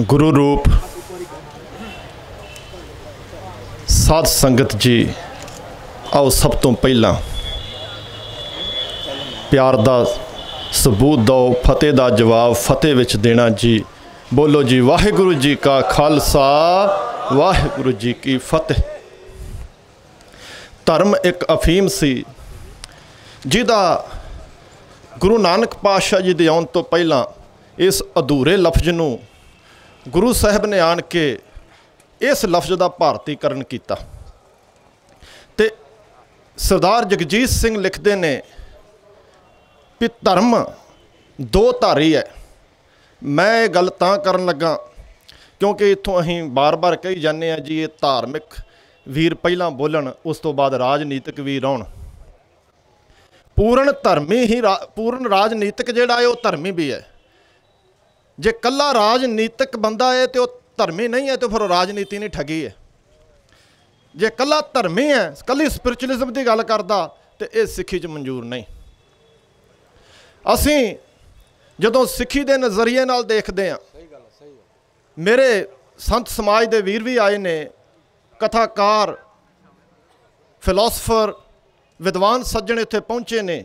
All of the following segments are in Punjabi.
ਗੁਰੂ ਰੂਪ ਸਾਧ ਸੰਗਤ ਜੀ, ਆਓ ਸਭ ਤੋਂ ਪਹਿਲਾਂ ਪਿਆਰ ਦਾ ਸਬੂਤ ਦਿਓ, ਫਤਿਹ ਦਾ ਜਵਾਬ ਫਤਿਹ ਵਿੱਚ ਦੇਣਾ ਜੀ। ਬੋਲੋ ਜੀ, ਵਾਹਿਗੁਰੂ ਜੀ ਕਾ ਖਾਲਸਾ, ਵਾਹਿਗੁਰੂ ਜੀ ਕੀ ਫਤਿਹ। ਧਰਮ ਇੱਕ ਅਫੀਮ ਸੀ, ਜਿਹਦਾ ਗੁਰੂ ਨਾਨਕ ਪਾਤਸ਼ਾਹ ਜੀ ਦੇ ਆਉਣ ਤੋਂ ਪਹਿਲਾਂ ਇਸ ਅਧੂਰੇ ਲਫ਼ਜ਼ ਨੂੰ ਗੁਰੂ ਸਾਹਿਬ ਨੇ ਆਣ ਕੇ ਇਸ ਲਫ਼ਜ਼ ਦਾ ਭਾਰਤੀਕਰਨ ਕੀਤਾ। ਤੇ ਸਰਦਾਰ ਜਗਜੀਤ ਸਿੰਘ ਲਿਖਦੇ ਨੇ ਕਿ ਧਰਮ ਦੋ ਧਾਰੀ ਹੈ। ਮੈਂ ਇਹ ਗੱਲ ਤਾਂ ਕਰਨ ਲੱਗਾ ਕਿਉਂਕਿ ਇੱਥੋਂ ਅਸੀਂ ਬਾਰ-ਬਾਰ ਕਹੀ ਜਾਂਦੇ ਆ ਜੀ ਇਹ ਧਾਰਮਿਕ ਵੀਰ ਪਹਿਲਾਂ ਬੋਲਣ, ਉਸ ਤੋਂ ਬਾਅਦ ਰਾਜਨੀਤਿਕ ਵੀਰ ਆਉਣ। ਪੂਰਨ ਧਰਮੀ ਹੀ ਰਾ- ਪੂਰਨ ਰਾਜਨੀਤਿਕ ਜਿਹੜਾ ਹੈ ਉਹ ਧਰਮੀ ਵੀ ਹੈ। ਜੇ ਕੱਲਾ ਰਾਜਨੀਤਿਕ ਬੰਦਾ ਹੈ ਤੇ ਉਹ ਧਰਮੀ ਨਹੀਂ ਹੈ ਤੇ ਫਿਰ ਉਹ ਰਾਜਨੀਤੀ ਨਹੀਂ ਠੱਗੀ ਹੈ ਜੇ ਕੱਲਾ ਧਰਮੀ ਹੈ ਕੱਲੀ ਸਪਿਰਚੁਅਲਿਜ਼ਮ ਦੀ ਗੱਲ ਕਰਦਾ ਤੇ ਇਹ ਸਿੱਖੀ 'ਚ ਮਨਜ਼ੂਰ ਨਹੀਂ। ਅਸੀਂ ਜਦੋਂ ਸਿੱਖੀ ਦੇ ਨਜ਼ਰੀਏ ਨਾਲ ਦੇਖਦੇ ਹਾਂ ਮੇਰੇ ਸੰਤ ਸਮਾਜ ਦੇ ਵੀਰ ਵੀ ਆਏ ਨੇ, ਕਥਾਕਾਰ ਫਿਲਾਸਫਰ ਵਿਦਵਾਨ ਸੱਜਣ ਇੱਥੇ ਪਹੁੰਚੇ ਨੇ।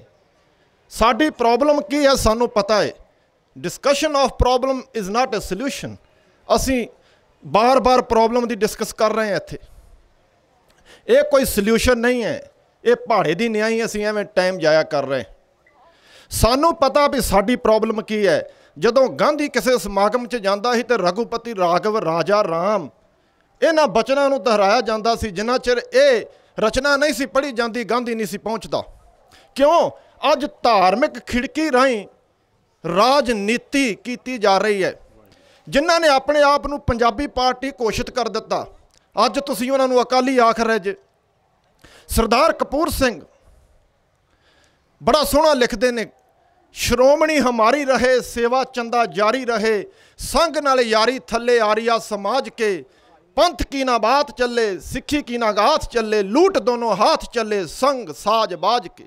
ਸਾਡੀ ਪ੍ਰੋਬਲਮ ਕੀ ਹੈ ਸਾਨੂੰ ਪਤਾ ਹੈ discussion of problem is not a solution ਅਸੀਂ ਬਾਰ-ਬਾਰ ਪ੍ਰੋਬਲਮ ਦੀ ਡਿਸਕਸ ਕਰ ਰਹੇ ਹਾਂ ਇੱਥੇ। ਇਹ ਕੋਈ ਸੋਲੂਸ਼ਨ ਨਹੀਂ ਹੈ। ਇਹ ਪਹਾੜੇ ਦੀ ਨਿਆਈ ਅਸੀਂ ਐਵੇਂ ਟਾਈਮ ਜਾਇਆ ਕਰ ਰਹੇ ਸਾਨੂੰ ਪਤਾ ਵੀ ਸਾਡੀ ਪ੍ਰੋਬਲਮ ਕੀ ਹੈ। ਜਦੋਂ ਗਾਂਧੀ ਕਿਸੇ ਸਮਾਗਮ 'ਚ ਜਾਂਦਾ ਸੀ ਤੇ ਰਘੁਪਤੀ ਰਾਘਵ ਰਾਜਾ ਰਾਮ ਇਹਨਾਂ ਬਚਨਾਂ ਨੂੰ ਦੁਹਰਾਇਆ ਜਾਂਦਾ ਸੀ, ਜਿੰਨਾ ਚਿਰ ਇਹ ਰਚਨਾ ਨਹੀਂ ਸੀ ਪੜ੍ਹੀ ਜਾਂਦੀ, ਗਾਂਧੀ ਨਹੀਂ ਸੀ ਪਹੁੰਚਦਾ। ਕਿਉਂ? ਅੱਜ ਧਾਰਮਿਕ ਖਿੜਕੀ ਰਾਹੀਂ ਰਾਜਨੀਤੀ ਕੀਤੀ ਜਾ ਰਹੀ ਹੈ। ਜਿਨ੍ਹਾਂ ਨੇ ਆਪਣੇ ਆਪ ਨੂੰ ਪੰਜਾਬੀ ਪਾਰਟੀ ਘੋਸ਼ਿਤ ਕਰ ਦਿੱਤਾ। ਅੱਜ ਤੁਸੀਂ ਉਹਨਾਂ ਨੂੰ ਅਕਾਲੀ ਆਖ ਰਹੇ ਜੇ। ਸਰਦਾਰ ਕਪੂਰ ਸਿੰਘ ਬੜਾ ਸੋਹਣਾ ਲਿਖਦੇ ਨੇ। ਸ਼੍ਰੋਮਣੀ ਹਮਾਰੀ ਰਹੇ, ਸੇਵਾ ਚੰਦਾ ਜਾਰੀ ਰਹੇ ਸੰਗ ਨਾਲ ਯਾਰੀ ਥੱਲੇ ਆਰੀਆ ਸਮਾਜ ਕੇ, ਪੰਥ ਕੀ ਨਾ ਬਾਤ ਚੱਲੇ, ਸਿੱਖੀ ਕੀ ਨਾ ਗਾਥ ਚੱਲੇ, ਲੂਟ ਦੋਨੋਂ ਹਾਥ ਚੱਲੇ ਸੰਗ ਸਾਜ ਬਾਜ ਕੇ।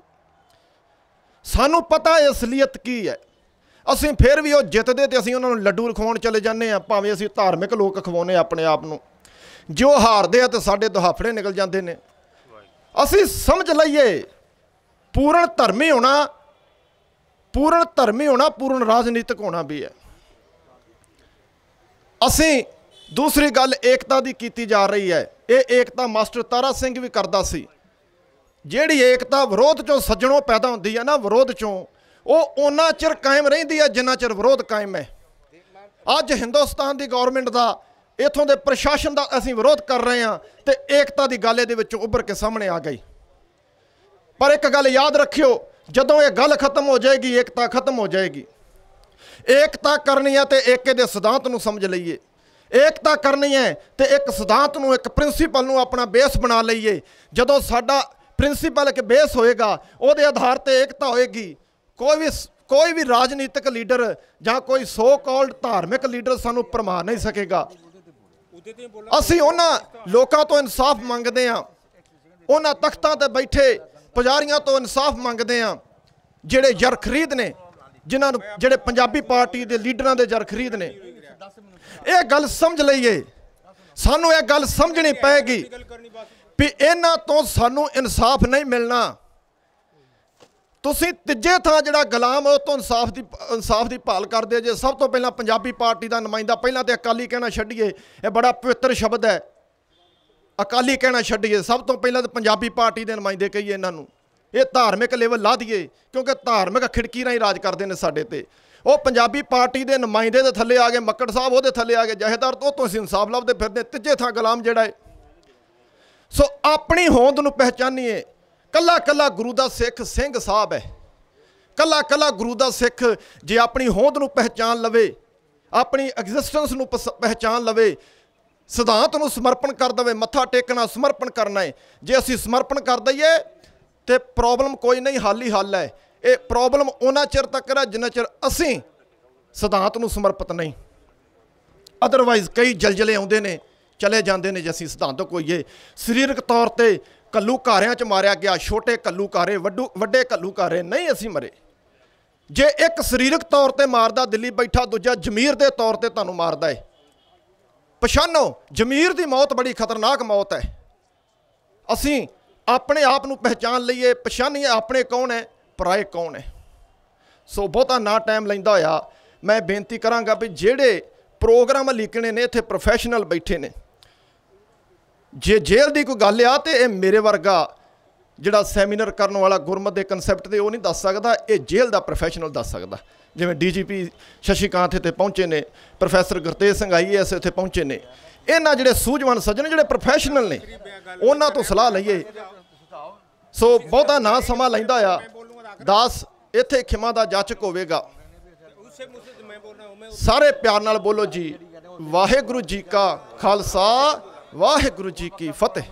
ਸਾਨੂੰ ਪਤਾ ਹੈ ਅਸਲੀਅਤ ਕੀ ਹੈ। ਅਸੀਂ ਫਿਰ ਵੀ ਉਹ ਜਿੱਤਦੇ ਤੇ ਅਸੀਂ ਉਹਨਾਂ ਨੂੰ ਲੱਡੂ ਖਵਾਉਣ ਚਲੇ ਜਾਂਦੇ ਆ ਭਾਵੇਂ ਅਸੀਂ ਧਾਰਮਿਕ ਲੋਕ ਖਵਾਉਨੇ ਆਪਣੇ ਆਪ ਨੂੰ। ਜੋ ਹਾਰਦੇ ਆ ਤੇ ਸਾਡੇ ਦੁਹਾਫੜੇ ਨਿਕਲ ਜਾਂਦੇ ਨੇ। ਅਸੀਂ ਸਮਝ ਲਈਏ, ਪੂਰਨ ਧਰਮੀ ਹੋਣਾ, ਪੂਰਨ ਧਰਮੀ ਹੋਣਾ, ਪੂਰਨ ਰਾਜਨੀਤਿਕ ਹੋਣਾ ਵੀ ਹੈ। ਅਸੀਂ ਦੂਸਰੀ ਗੱਲ ਏਕਤਾ ਦੀ ਕੀਤੀ ਜਾ ਰਹੀ ਹੈ। ਇਹ ਏਕਤਾ ਮਾਸਟਰ ਤਾਰਾ ਸਿੰਘ ਵੀ ਕਰਦਾ ਸੀ। ਜਿਹੜੀ ਏਕਤਾ ਵਿਰੋਧ ਚੋਂ ਸੱਜਣੋਂ ਪੈਦਾ ਹੁੰਦੀ ਹੈ ਨਾ, ਵਿਰੋਧ ਚੋਂ ਉਹ ਉਹਨਾਂ ਚਿਰ ਕਾਇਮ ਰਹਿੰਦੀ ਹੈ ਜਿੰਨਾ ਚਿਰ ਵਿਰੋਧ ਕਾਇਮ ਹੈ। ਅੱਜ ਹਿੰਦੁਸਤਾਨ ਦੀ ਗਵਰਨਮੈਂਟ ਦਾ, ਇਥੋਂ ਦੇ ਪ੍ਰਸ਼ਾਸਨ ਦਾ ਅਸੀਂ ਵਿਰੋਧ ਕਰ ਰਹੇ ਹਾਂ ਤੇ ਏਕਤਾ ਦੀ ਗੱਲ ਇਹਦੇ ਵਿੱਚ ਉੱਭਰ ਕੇ ਸਾਹਮਣੇ ਆ ਗਈ। ਪਰ ਇੱਕ ਗੱਲ ਯਾਦ ਰੱਖਿਓ, ਜਦੋਂ ਇਹ ਗੱਲ ਖਤਮ ਹੋ ਜਾਏਗੀ, ਏਕਤਾ ਖਤਮ ਹੋ ਜਾਏਗੀ। ਏਕਤਾ ਕਰਨੀ ਹੈ ਤੇ ਏਕੇ ਦੇ ਸਿਧਾਂਤ ਨੂੰ ਸਮਝ ਲਈਏ। ਏਕਤਾ ਕਰਨੀ ਹੈ ਤੇ ਇੱਕ ਸਿਧਾਂਤ ਨੂੰ, ਇੱਕ ਪ੍ਰਿੰਸੀਪਲ ਨੂੰ ਆਪਣਾ ਬੇਸ ਬਣਾ ਲਈਏ। ਜਦੋਂ ਸਾਡਾ ਪ੍ਰਿੰਸੀਪਲ ਇੱਕ ਬੇਸ ਹੋਏਗਾ, ਉਹਦੇ ਆਧਾਰ ਤੇ ਏਕਤਾ ਹੋਏਗੀ ਕੋਈ ਵੀ ਕੋਈ ਵੀ ਰਾਜਨੀਤਿਕ ਲੀਡਰ ਜਾਂ ਕੋਈ ਸੋ ਕਾਲਡ ਧਾਰਮਿਕ ਲੀਡਰ ਸਾਨੂੰ ਪਰਮਾ ਨਹੀਂ ਸਕੇਗਾ। ਅਸੀਂ ਉਹਨਾਂ ਲੋਕਾਂ ਤੋਂ ਇਨਸਾਫ ਮੰਗਦੇ ਹਾਂ। ਉਹਨਾਂ ਤਖਤਾਂ ਤੇ ਬੈਠੇ ਪੁਜਾਰੀਆਂ ਤੋਂ ਇਨਸਾਫ ਮੰਗਦੇ ਹਾਂ, ਜਿਹੜੇ ਜਰ ਖਰੀਦ ਨੇ, ਜਿਨ੍ਹਾਂ ਨੂੰ, ਜਿਹੜੇ ਪੰਜਾਬੀ ਪਾਰਟੀ ਦੇ ਲੀਡਰਾਂ ਦੇ ਜਰ ਖਰੀਦ ਨੇ। ਇਹ ਗੱਲ ਸਮਝ ਲਈਏ। ਸਾਨੂੰ ਇਹ ਗੱਲ ਸਮਝਣੀ ਪਏਗੀ ਵੀ ਇਹਨਾਂ ਤੋਂ ਸਾਨੂੰ ਇਨਸਾਫ ਨਹੀਂ ਮਿਲਣਾ। ਤੁਸੀਂ ਤੀਜੇ ਥਾਂ ਜਿਹੜਾ ਗੁਲਾਮ ਉਹ ਤੋਂ ਇਨਸਾਫ ਦੀ ਇਨਸਾਫ ਦੀ ਭਾਲ ਕਰਦੇ ਜੇ। ਸਭ ਤੋਂ ਪਹਿਲਾਂ ਪੰਜਾਬੀ ਪਾਰਟੀ ਦਾ ਨੁਮਾਇੰਦਾ, ਪਹਿਲਾਂ ਤੇ ਅਕਾਲੀ ਕਹਿਣਾ ਛੱਡੀਏ। ਇਹ ਬੜਾ ਪਵਿੱਤਰ ਸ਼ਬਦ ਹੈ। ਅਕਾਲੀ ਕਹਿਣਾ ਛੱਡੀਏ। ਸਭ ਤੋਂ ਪਹਿਲਾਂ ਤਾਂ ਪੰਜਾਬੀ ਪਾਰਟੀ ਦੇ ਨੁਮਾਇੰਦੇ ਕਹੀਏ ਇਹਨਾਂ ਨੂੰ। ਇਹ ਧਾਰਮਿਕ ਲੈਵਲ ਲਾ ਦਈਏ, ਕਿਉਂਕਿ ਧਾਰਮਿਕ ਖਿੜਕੀ ਰਾਹੀਂ ਰਾਜ ਕਰਦੇ ਨੇ ਸਾਡੇ ਤੇ। ਉਹ ਪੰਜਾਬੀ ਪਾਰਟੀ ਦੇ ਨੁਮਾਇੰਦੇ ਦੇ ਥੱਲੇ ਆ ਗਏ, ਮੱਕੜ ਸਾਹਿਬ ਉਹਦੇ ਥੱਲੇ ਆ ਗਏ, ਜਹੇਦਾਰ ਉਹ ਤੋਂ ਅਸੀਂ ਇਨਸਾਫ ਲੱਭਦੇ ਫਿਰਦੇ ਤੀਜੇ ਥਾਂ ਗੁਲਾਮ ਜਿਹੜਾ ਹੈ। ਸੋ ਆਪਣੀ ਹੋਂਦ ਨੂੰ ਪਹਿਚਾਨੀਏ। ਕੱਲਾ ਕੱਲਾ ਗੁਰੂ ਦਾ ਸਿੱਖ ਸਿੰਘ ਸਾਹਿਬ ਹੈ। ਕੱਲਾ ਕੱਲਾ ਗੁਰੂ ਦਾ ਸਿੱਖ ਜੇ ਆਪਣੀ ਹੋਂਦ ਨੂੰ ਪਹਿਚਾਨ ਲਵੇ, ਆਪਣੀ ਐਗਜ਼ਿਸਟੈਂਸ ਨੂੰ ਪਸ- ਪਹਿਚਾਨ ਲਵੇ, ਸਿਧਾਂਤ ਨੂੰ ਸਮਰਪਣ ਕਰ ਦਵੇ, ਮੱਥਾ ਟੇਕਣਾ, ਸਮਰਪਣ ਕਰਨਾ ਹੈ। ਜੇ ਅਸੀਂ ਸਮਰਪਣ ਕਰ ਦਈਏ, ਤੇ ਪ੍ਰੋਬਲਮ ਕੋਈ ਨਹੀਂ, ਹੱਲ ਹੀ ਹੱਲ ਹੈ। ਇਹ ਪ੍ਰੋਬਲਮ ਉਹਨਾਂ ਚਿਰ ਤੱਕ ਹੈ ਜਿੰਨਾ ਚਿਰ ਅਸੀਂ ਸਿਧਾਂਤ ਨੂੰ ਸਮਰਪਿਤ ਨਹੀਂ। ਅਦਰਵਾਈਜ਼ ਕਈ ਜਲਜਲੇ ਆਉਂਦੇ ਨੇ, ਚਲੇ ਜਾਂਦੇ ਨੇ ਜੇ ਅਸੀਂ ਸਿਧਾਂਤਕ ਹੋਈਏ। ਸਰੀਰਕ ਤੌਰ ਤੇ ਕੱਲੂ ਘਾਰਿਆਂ 'ਚ ਮਾਰਿਆ ਗਿਆ, ਛੋਟੇ ਕੱਲੂ ਘਾਰੇ ਵੱਡੂ, ਵੱਡੇ ਕੱਲੂ ਘਾਰੇ ਨਹੀਂ ਅਸੀਂ ਮਰੇ। ਜੇ ਇੱਕ ਸਰੀਰਕ ਤੌਰ ਤੇ ਮਾਰਦਾ, ਦਿੱਲੀ ਬੈਠਾ, ਦੂਜਾ ਜ਼ਮੀਰ ਦੇ ਤੌਰ ਤੇ ਤੁਹਾਨੂੰ ਮਾਰਦਾ ਏ। ਪਛਾਣੋ, ਜ਼ਮੀਰ ਦੀ ਮੌਤ ਬੜੀ ਖਤਰਨਾਕ ਮੌਤ ਹੈ। ਅਸੀਂ ਆਪਣੇ ਆਪ ਨੂੰ ਪਹਿਚਾਨ ਲਈਏ, ਪਛਾਣੀਏ ਆਪਣੇ ਕੌਣ ਹੈ, ਪਰਾਏ ਕੌਣ ਹੈ। ਸੋ ਬਹੁਤਾ ਨਾ ਟਾਈਮ ਲੈਂਦਾ ਹੋਇਆ, ਮੈਂ ਬੇਨਤੀ ਕਰਾਂਗਾ ਵੀ ਜਿਹੜੇ ਪ੍ਰੋਗਰਾਮ ਲਿਖਣੇ ਨੇ, ਇੱਥੇ ਪ੍ਰੋਫੈਸ਼ਨਲ ਬੈਠੇ ਨੇ ਜੇ ਜੇਲ੍ਹ ਦੀ ਕੋਈ ਗੱਲ ਆ ਤੇ ਇਹ ਮੇਰੇ ਵਰਗਾ ਜਿਹੜਾ ਸੈਮੀਨਾਰ ਕਰਨ ਵਾਲਾ ਗੁਰਮਤ ਦੇ ਕਨਸੈਪਟ ਤੇ ਉਹ ਨਹੀਂ ਦੱਸ ਸਕਦਾ, ਇਹ ਜੇਲ੍ਹ ਦਾ ਪ੍ਰੋਫੈਸ਼ਨਲ ਦੱਸ ਸਕਦਾ। ਜਿਵੇਂ ਡੀਜੀਪੀ ਸ਼ਸ਼ੀਕਾਂਤ ਇੱਥੇ ਪਹੁੰਚੇ ਨੇ, ਪ੍ਰੋਫੈਸਰ ਗੁਰਤੇਜ ਸਿੰਘ ਆਈਏਐਸ ਇੱਥੇ ਪਹੁੰਚੇ ਨੇ। ਇਹਨਾਂ ਜਿਹੜੇ ਸੂਝਵਾਨ ਸੱਜਣ ਜਿਹੜੇ ਪ੍ਰੋਫੈਸ਼ਨਲ ਨੇ, ਉਹਨਾਂ ਤੋਂ ਸਲਾਹ ਲਈਏ। ਸੋ ਬਹੁਤਾ ਨਾ ਸਮਾਂ ਲੈਂਦਾ ਆ। ਦਾਸ, ਇੱਥੇ ਖਿਮਾ ਦਾ ਜਾਚਕ ਹੋਵੇਗਾ। ਸਾਰੇ ਪਿਆਰ ਨਾਲ ਬੋਲੋ ਜੀ। ਵਾਹਿਗੁਰੂ ਜੀ ਕਾ ਖਾਲਸਾ। ਵਾਹਿਗੁਰੂ ਜੀ ਕੀ ਫਤਿਹ।